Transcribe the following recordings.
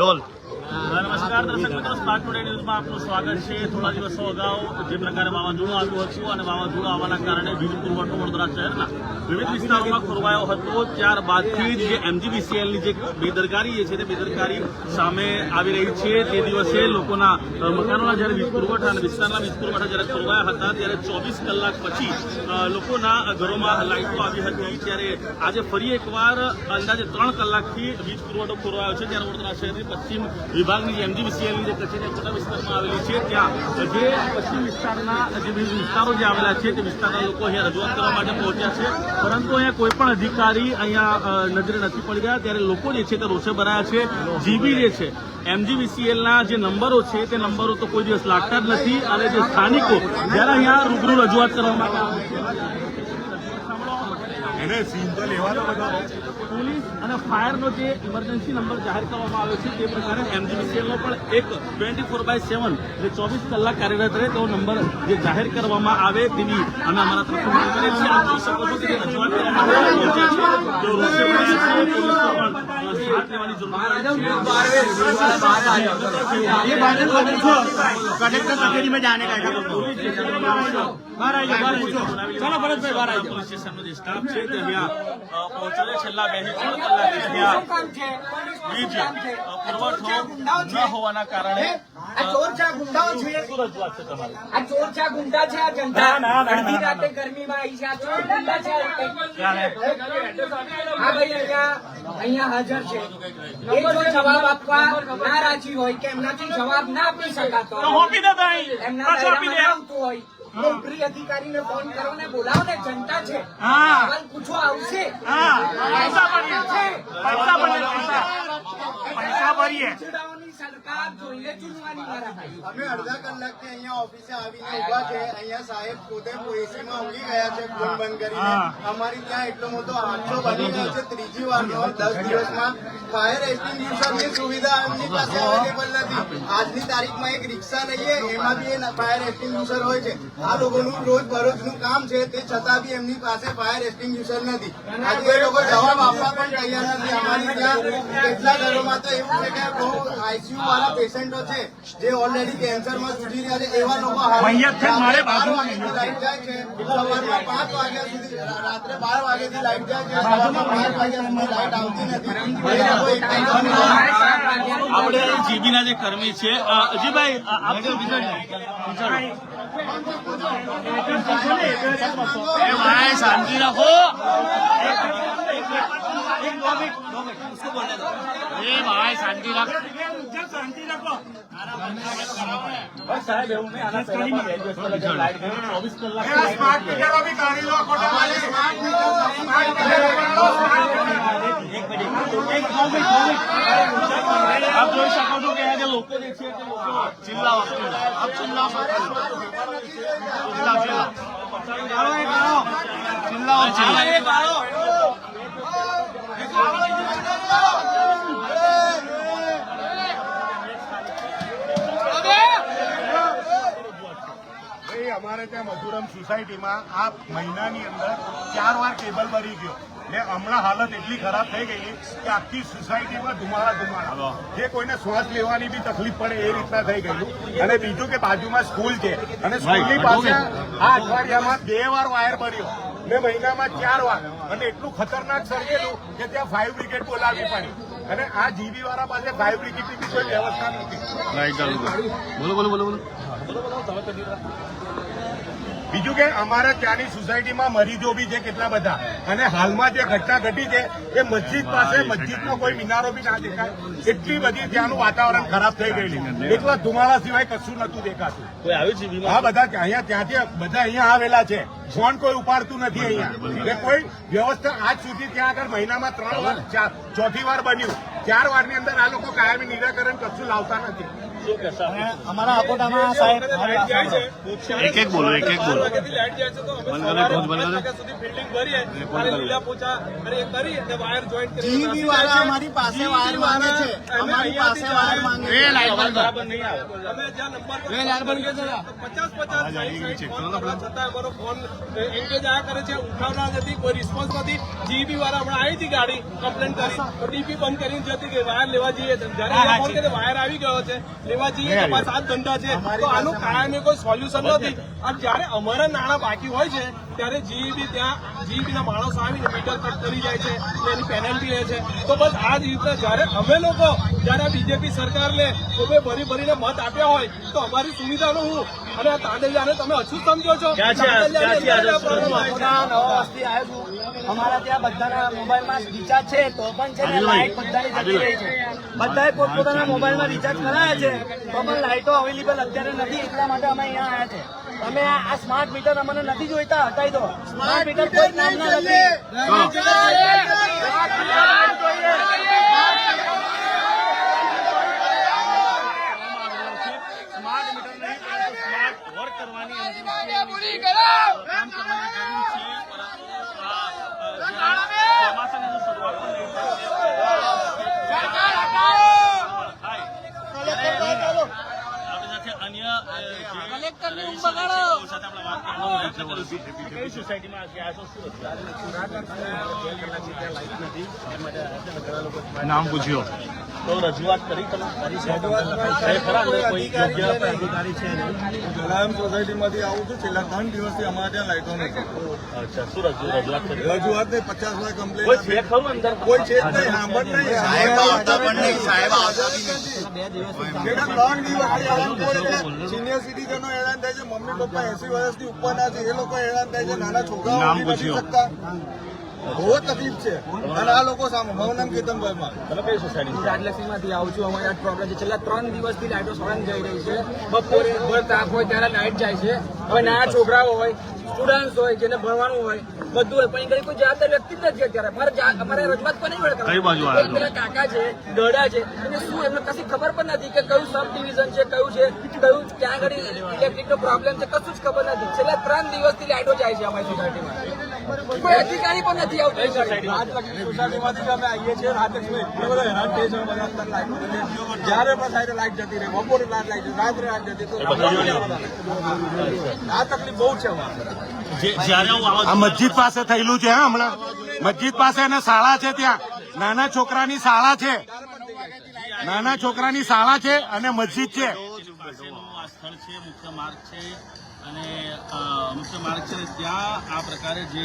Role. નમસ્કાર દર્શક મિત્રો સ્પાર્ક ટુડે ન્યૂઝમાં આપનું સ્વાગત છે. થોડા દિવસો અગાઉ જે પ્રકારે વાવાઝોડું આવ્યું હતું અને વાવાઝોડું આવવાના કારણે વીજ પુરવઠો વડોદરા શહેરના વિવિધ વિસ્તારોમાં ખોરવાયો હતો. ત્યારબાદથી જ એમજીબીસીએલની જે બેદરકારી છે તે બેદરકારી સામે આવી રહી છે. તે દિવસે લોકોના મકાનોના જ્યારે વીજ પુરવઠા અને વિસ્તારના વીજ પુરવઠા જ્યારે ખોરવાયા હતા, ત્યારે ચોવીસ કલાક પછી લોકોના ઘરોમાં લાઇટો આવી હતી. ત્યારે આજે ફરી એકવાર અંદાજે ત્રણ કલાકથી વીજ પુરવઠો ખોરવાયો છે. ત્યારે વડોદરા શહેરની પશ્ચિમ વિભાગની જે એમજીવીસીએલની જે કચ્છના મોટા વિસ્તારમાં આવેલી છે. ત્યાં જે પશ્ચિમ વિસ્તારના જે વિસ્તારો જે આવેલા છે, તે વિસ્તારના લોકો અહીંયા રજૂઆત કરવા માટે પહોંચ્યા છે. પરંતુ અહીંયા કોઈ પણ અધિકારી અહીંયા નજરે નથી પડી રહ્યા. ત્યારે લોકો જે છે તે રોષે ભરાયા છે જીબી જે છે. એમજીવીસીએલના જે નંબરો છે, તે નંબરો તો કોઈ દિવસ લાગતા જ નથી. અને જે સ્થાનિકો જ્યારે અહીંયા રૂબરૂ રજૂઆત કરવા માટે આવે છે. પોલીસ અને ફાયરનો જે ઇમરજન્સી નંબર જાહેર કરવામાં આવ્યો છે તે પ્રકારે એમજીવીસીએલનો પણ એક ટ્વેન્ટી ફોર બાય સેવન જે ચોવીસ કલાક કાર્યરત રહે તેવો નંબર જે જાહેર કરવામાં આવે તેવી અમે અમારા તરફથી જોઈ શકો છો. છેલ્લા બે થી ત્રણ કલાકથી અહીંયા વીજ અ, પુરવઠો ન હોવાના કારણે આ ચોર છે ગુંડાઓ છે? શું રજૂઆત છે તમારી? આ ચોર છે ગુંડા છે? આ જનતા અડધી રાતે ગરમીમાં આવી છે. આ ચોર ગુંડા છે? આ ભાઈ અહીંયા અહીંયા હાજર છે. એ જો જવાબ આપવા ના રાજી હોય કે એમનાથી જવાબ ના આપી શકાતો એમના આવતું હોય. ઉપરી અધિકારીને ફોન કરો ને બોલાવો ને જનતા છે. હા. પૂછો આવશે. હા. પૈસા ભરીએ. પૈસા ભરીએ પૈસા. પૈસા ભરીએ. સરકાર જોઈને ચૂનવાની મારા ભાઈ અમે અડધા કલાકથી અહીંયા ઓફિસે આવીને ઊભા છે. અહીંયા સાહેબ પોતે એસીમાં ઊંઘી ગયા છે ફોન બંધ કરીને. અમારી ત્યાં એટલો મોટો હાદસો બની ગયો છે ત્રીજી વારનો દસ દિવસમાં ફાયર એક્સટિંગ્યુશરની સુવિધા એમની પાસે અવેલેબલ નથી. આજની તારીખમાં એક રિક્ષા લઈએ એમાં બી એ ફાયર એક્સ્ટિંગ્યુશર હોય છે. આ લોકોનું રોજ બરોજનું કામ છે તે છતાં બી એમની પાસે ફાયર એક્સ્ટિંગ્યુશર નથી. આજે એ લોકો જવાબ આપવા પણ તૈયાર નથી. અમારી ત્યાં કેટલા ઘરોમાં તો એવું છે કે બહુ આઈસીયુ વાળા પેશન્ટો છે જે ઓલરેડી કેન્સરમાં સુધી રહ્યા છે. એવા લોકો મારે બાજુમાં લાઈટ જાય છે. સવારમાં પાંચ વાગ્યા સુધી રાત્રે બાર વાગ્યાથી લાઈટ જાય છે. પાંચ વાગ્યા સુધી લાઈટ આવતી નથી. આપણે જીબીના જે કર્મી છે. અ, અજીભાઈ અ, આપ શું વિચારો? એ ભાઈ શાંતિ રાખો. શાંતિ રાખો. સાહેબ એવું નહીં આના પહેલા પણ બે પહેલા જ્યારે લાઈટ ગઈ, ચોવીસ કલાક આપ જોઈ શકો છો કે આ લોકો જે છે તે લોકો જિલ્લા ચિલ્લાઓ આપ જિલ્લા જિલ્લા જિલ્લા. ચિલ્લાઓ ચિલ્લાઓ ભાઈ અમારે ત્યાં મધુરમ સોસાયટીમાં આ મહિનાની અંદર ચાર વાર કેબલ ભરી ગયો. ને હમણાં હાલત એટલી ખરાબ થઈ ગઈ કે આખી સોસાયટીમાં ધુમાડા ધુમાડા. જે કોઈને શ્વાસ લેવાની બી તકલીફ પડે એ રીતના થઈ ગયેલું. અને બીજું કે બાજુમાં સ્કૂલ છે. અને સ્કૂલની પાસે આ અઠવાડિયામાં બે વાર વાયર ભર્યો મેં મહિનામાં ચાર વાર. અને એટલું ખતરનાક સર્જેલું કે ત્યાં ફાયર બ્રિગેડ બોલાવવી પડી અને આ જીબી વાળા પાસે ફાયર બ્રિગેડની કોઈ વ્યવસ્થા નથી. બોલો બોલો બોલો બોલો. બીજું કે અમારા ત્યાંની સોસાયટીમાં મરીજો બી છે કેટલા બધા. અને હાલમાં જે ઘટના ઘટી છે એ મસ્જિદ પાસે મસ્જિદનો કોઈ મિનારો બી ના દેખાય. એટલી બધી ત્યાંનું વાતાવરણ ખરાબ થઈ ગયેલી. એટલા ધુમાડા સિવાય કશું નતું દેખાતું. આ હા બધા અહીંયા ત્યાંથી બધા અહીંયા આવેલા છે. ફોન કોઈ ઉપાડતું નથી અહીંયા. એટલે કોઈ વ્યવસ્થા આજ સુધી ત્યાં આગળ મહિનામાં ત્રણ વાર ચોથી વાર બન્યું. ચાર વારની અંદર આ લોકો કાયમી નિરાકરણ કશું લાવતા નથી. અમારા અકોટામાં સાહેબ એક એક બોલો એક એક બોલો. જીબી વાળા અમારી પાસે વાયર માંગે છે. અમારી પાસે વાયર માંગે છે. લાઈટ બંધ આવે. પચાસ પચાસ છતાં અમારો ફોન એન્ગેજ આયા કરે છે ઉઠાવના નથી કોઈ રિસ્પોન્સ નથી. જીબી વાળા હમણાં આવી હતી ગાડી કમ્પ્લેન કરી. તો ડીપી બંધ કરીને જતી કે વાયર લેવા જઈએ. તો જયારે અહીંયા ફોન કરે વાયર આવી ગયો છે. લેવા જઈએ તપાસ આ ધંધા છે. તો આનું કાયમી કોઈ સોલ્યુશન નથી. અને જયારે અમારા નાણાં બાકી હોય છે ત્યારે જીઈબી ત્યાં જીઈબીના માણસો આવીને મીટર કટ કરી જાય છે એની પેનલ્ટી લે છે. તો બસ આ જ રીતે જ્યારે અમે લોકો જ્યારે બીજેપી સરકારને ખૂબ ભરી ભરીને મત આપ્યા હોય તો અમારી સુવિધાનો હું અને આ તાંડલિયાને તમે અછૂત સમજો છું. અમારા ત્યાં બધાના મોબાઈલમાં રિચાર્જ છે તો પણ છે ને લાઇટ બધાની જતી રહી છે. બધાએ પોતપોતાના મોબાઈલમાં રિચાર્જ કરાયા છે તો પણ લાઇટો અવેલેબલ અત્યારે નથી એટલા માટે અમે અહીંયા આવ્યા છે. તમે આ સ્માર્ટ મીટર અમને નથી જોઈતા હટાવી દો. સ્માર્ટ મીટર કોઈ કામના નથી સ્માર્ટ મીટર નહીં પણ સ્માર્ટ વર્ક કરવાની MGMC ની કામ કરવાની જરૂર છે પરંતુ આ, અ, જે ચોમાસાની જો શરૂઆત પણ નહીં થાય થાય. આપણી સાથે અન્ય અ, જે રહીશો છે, તેઓ સાથે આપણે વાત કરવાનું છે. કઈ સોસાયટીમાં આજે આ છો? શું રજૂઆત? નામ પૂછ્યો. તો રજૂઆત કરી તમે સોસાયટીમાંથી આવું છું. છેલ્લા ત્રણ દિવસથી અમારે ત્યાં લાઈટો નથી. અચ્છા શું રજૂઆત કરી? રજૂઆત નહીં પચાસ વાર કોઈ કમ્પ્લેન છે ખરું અંદર? કોઈ છે નહીં સાંભળ નહીં. સાહેબ આવતા પણ નહીં સાહેબ આવતા છેલ્લા ત્રણ દિવસથી આરામ કરે છે. સિનિયર સિટીઝનો હેરાન થાય છે. મમ્મી પપ્પા એસી વર્ષથી ઉપરના છે. એ લોકો હેરાન થાય છે. નાના છોકરાઓ નામ નથી શકતા. બહુ તકલીફ છે. અને આ લોકો સામે મૌનમ નામ તમે કઈ સોસાયટી રાજલક્ષ્મીમાંથી આવું છું અમારે આ પ્રોબ્લેમ છે. છેલ્લા ત્રણ દિવસથી લાઇટો સળંગ જઈ રહી છે. બપોરે ભર તાપ હોય ત્યારે લાઇટ જાય છે. હવે નાના છોકરાઓ હોય સ્ટુડન્ટ્સ હોય જેને ભણવાનું હોય બધું હોય. પણ એ કોઈ જવાબદાર વ્યક્તિ જ નથી અત્યારે. અમારે જા- અમારે રજૂઆત પણ નહીં મળે કઈ બાજુ આવ્યા કાકા છે દડા છે. એને શું એમને કશી ખબર પણ નથી કે કયું સબ ડિવિઝન છે કયું છે કયું ક્યાં આગળ ઇલેક્ટ્રિક નો પ્રોબ્લેમ છે કશું જ ખબર નથી. છેલ્લા ત્રણ દિવસથી લાઇટો જાય છે અમારી સોસાયટીમાં કોઈ અધિકારી પણ નથી આવતો. જ્યારે પણ સાઈડે લાઈટ જતી રહે. બપોરે લાઈટ લાઈટ જતી રાત્રે લાઈટ જતી તો આ તકલીફ બહુ છે આ મસ્જિદ પાસે થયેલું છે હા હમણાં. મસ્જિદ પાસે એને શાળા છે ત્યાં. નાના છોકરાની શાળા છે. નાના છોકરાની શાળા છે અને મસ્જિદ છે. અને મુખ્ય માર્ગ છે ત્યાં આ પ્રકારે જે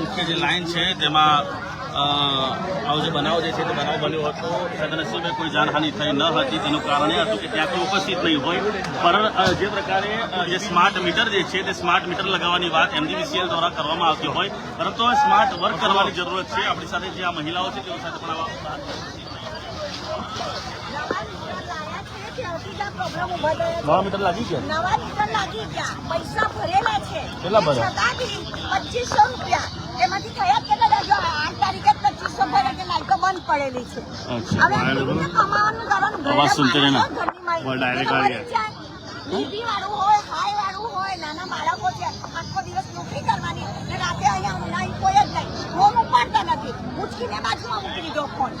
મુખ્ય જે લાઇન છે તેમાં આવો જે બનાવ જે છે તે બનાવ બન્યો હતો. સદનસીબે કોઈ જાનહાનિ થઈ ન હતી. તેનું કારણ એ હતું કે ત્યાં કોઈ ઉપસ્થિત નહીં હોય. પણ જે પ્રકારે જે સ્માર્ટ મીટર જે છે તે સ્માર્ટ મીટર લગાવવાની વાત એમડીવીસીએલ દ્વારા કરવામાં આવતી હોય. પરંતુ સ્માર્ટ વર્ક કરવાની જરૂરત છે. આપણી સાથે જે આ મહિલાઓ છે તેઓ સાથે પણ આવા પ્રોબ્લેમ ઊભા થયા નવા મીટર લાગી ગયા? નવા મીટર લાગી ગયા. પૈસા ભરેલા છે. કેટલા ભર્યા? છતાં બી પચીસો રૂપિયા. એમાંથી થયા કેટલા લાગ્યો આઠ તારીખે પચીસો ભર્યા કે લાઈટો બંધ પડેલી છે. હવે કમાવાનું કરવાનું સુનતે આવી બીબી વાળું હોય હાઈ વાળું હોય નાના બાળકો છે આખો દિવસ નોકરી કરવાની. રાતે અહીંયા કોઈ જ નહીં. ફોન ઉપાડતા નથી. ઉચકીને દીધો ફોન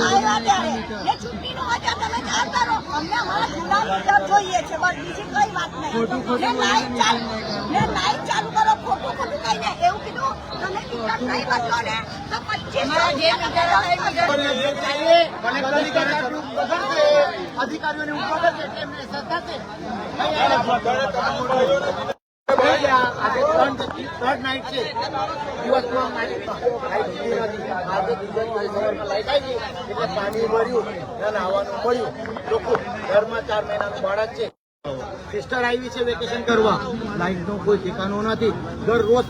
આવ્યા ત્યારે ને છૂટીનું હોય તમે ચાલતા રહો અમને અમારા જૂના મીટર જોઈએ છે બસ બીજી કઈ વાત નહીં લાઈટ ચાલુ ને લાઈટ ચાલુ કરો ખોટું ખોટું કઈ ને એવું કીધું તમે મીટર નહીં બદલો ને તો પચીસ આજે ત્રણ નાઇટ છે. દિવસમાં લાઈટ નથી આજે દિવસમાં લાઈટ આવી એટલે પાણી ભર્યું અને પડ્યું લોકો ઘરમાં ચાર મહિનાનું બાળક છે. સિસ્ટર આવી છે વેકેશન કરવા. લાઈટનું કોઈ ઠેકાણું નથી. દરરોજ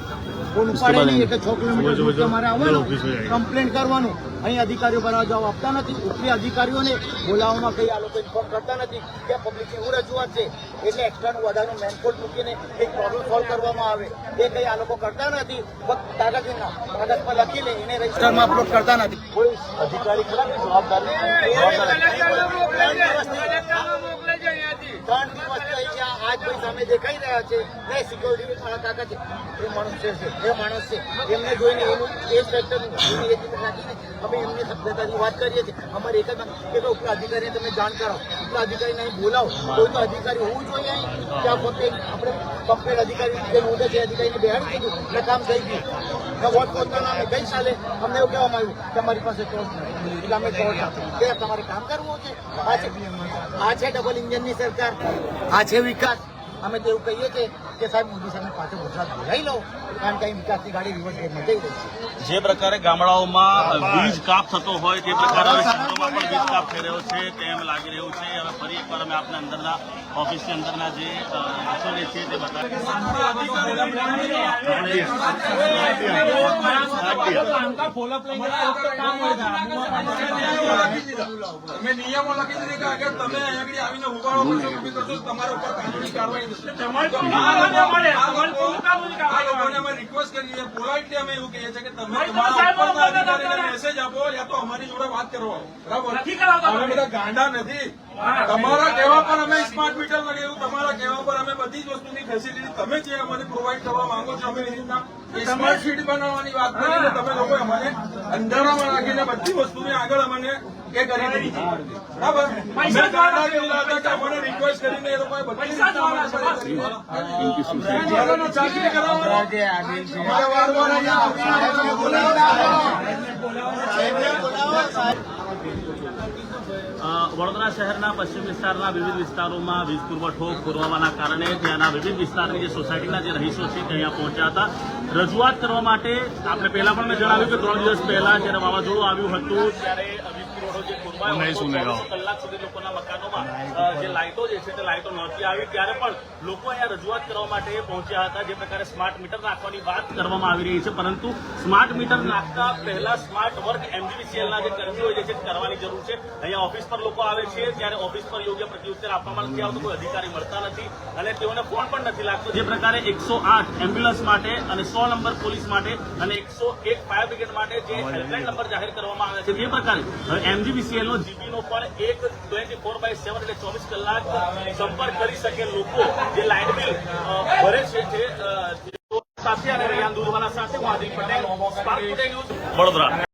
ફોન ઉપાડે નહીં એટલે છ કિલોમીટર દૂર તમારે આવવાનું કમ્પ્લેન કરવાનું અહીં અધિકારીઓ બરાબર જવાબ આપતા નથી ઉપરી અધિકારીઓને બોલાવવામાં કંઈ આ લોકો ઇન્ફોર્મ કરતા નથી કે પબ્લિક એવું રજૂઆત છે એટલે એક્સ્ટ્રાનું વધારાનું મેનકોટ મૂકીને એક પ્રોબ્લેમ સોલ્વ કરવામાં આવે એ કંઈ આ લોકો કરતા નથી ફક્ત કાગળના કાગળ પર લખી લે એને રજિસ્ટરમાં અપલોડ કરતા નથી કોઈ અધિકારી ખરા જવાબદાર અહીંયા આજ ભાઈ સામે દેખાઈ રહ્યા છે. ને સિક્યોરિટી વાળા કાકા છે. એ માણસ છે એ માણસ છે. એમને જોઈને એનું એમની સભ્યતાની વાત કરીએ છીએ. અમારે એક જ તો ઉપલા અધિકારીને તમે જાણ કરો. ઉપલા અધિકારીને અહીં બોલાવો. કોઈ તો અધિકારી હોવું જોઈએ અહીં. ત્યાં પોતે આપણે કમ્પ્લેટ અધિકારી જે નોંધે છે. અધિકારીને બેહાડી દીધું. એટલે કામ થઈ ગયું. વોટ પોતાના અમે ગઈ સાલે અમને એવું કહેવામાં આવ્યું કે અમારી પાસે એટલે અમે ટોર્ચ આપી તમારે કામ કરવું છે? આ છે ડબલ ઇન્જિનની સરકાર. આ છે વિકાસ. અમે તો એવું કહીએ કે કે સાહેબ મોદી સાહેબ પાછો ગુજરાત બોલાવી લો કારણ કે વિકાસની ગાડી રિવર્સ ગેરમાં જઈ રહી છે. જે પ્રકારે ગામડાઓમાં વીજ કાપ થતો હોય તે પ્રકારે શહેરોમાં પણ વીજ કાપ થઈ રહ્યો છે તેમ લાગી રહ્યું છે. હવે ફરી એકવાર અમે આપના અંદરના ઓફિસની અંદરના જે અ, છે તે અમે નિયમો લખી દીધી કે તમે અહીંયા આવીને ઊભા રહો છો, ઊભી કરશો તમારા ઉપર કાનૂની કાર્યવાહી અમે રિક્વેસ્ટ પોલાઇટલી અમે એવું કહીએ છીએ કે તમે તમારા મેસેજ આપો યા તો અમારી જોડે વાત કરો. બરાબર? અમે બધા ગાંડા નથી. તમારા કહેવા પર અમે સ્માર્ટ મીટર લગાવ્યું તમારા કહેવા પર અમે બધી જ વસ્તુની ફેસિલિટી તમે જે અમને પ્રોવાઈડ કરવા માંગો છો અમે એ રીતના સ્માર્ટ સીટી બનાવવાની વાત કરીને તમે લોકો અમને અંધારામાં રાખીને બધી વસ્તુને આગળ અમને એ કરી દીધી. બરાબર? અમને રિક્વેસ્ટ કરીને એ લોકોએ બધી કરી. ચાકરી કરાવવાનો. અમારે વારવાર અહીંયા અ, વડોદરા શહેરના પશ્ચિમ વિસ્તારના વિવિધ વિસ્તારોમાં વીજ પુરવઠો પુરવાવાના કારણે ત્યાંના વિવિધ વિસ્તારની જે સોસાયટીના જે રહીશો છે તે અહીંયા પહોંચ્યા હતા. રજૂઆત કરવા માટે આપણે પહેલા પણ મેં જણાવ્યું કે ત્રણ દિવસ પહેલા જ્યારે વાવાઝોડું આવ્યું હતું, ત્યારે વીજ જે ખોરવાયો કલાક સુધી લોકોના મકાનોમાં જે લાઇટો જે છે તે લાઇટો નહોતી આવી. ત્યારે પણ લોકો અહીંયા રજૂઆત કરવા માટે પહોંચ્યા હતા. જે પ્રકારે સ્માર્ટ મીટર નાખવાની વાત કરવામાં આવી રહી છે. પરંતુ સ્માર્ટ મીટર નાખતા પહેલા સ્માર્ટ વર્ક એમજીવીસીએલના જે કર્મીઓ જે છે કરવાની જરૂર છે. અહીંયા ઓફિસ પર લોકો આવે છે. ત્યારે ઓફિસ પર યોગ્ય પ્રત્યુત્તર આપવામાં નથી આવતો કોઈ અધિકારી મળતા નથી અને તેઓને ફોન પણ નથી લાગતો. જે પ્રકારે એકસો આઠ એમ્બ્યુલન્સ માટે અને સો નંબર પોલીસ માટે અને એકસો એક ફાયર બ્રિગેડ માટે જે હેલ્પલાઇન નંબર જાહેર કરવામાં આવે છે. તે પ્રકારે એમજીવીસીએલ નો જીબી નો પણ એક ટ્વેન્ટી ફોર બાય સેવન એટલે ચોવીસ કલાક સંપર્ક કરી શકે લોકો. જે લાઇટ બિલ ભરે છે તે સાથે અને રૈયાન દુધવાના સાથે હું હાર્દિક પટેલ વડોદરા.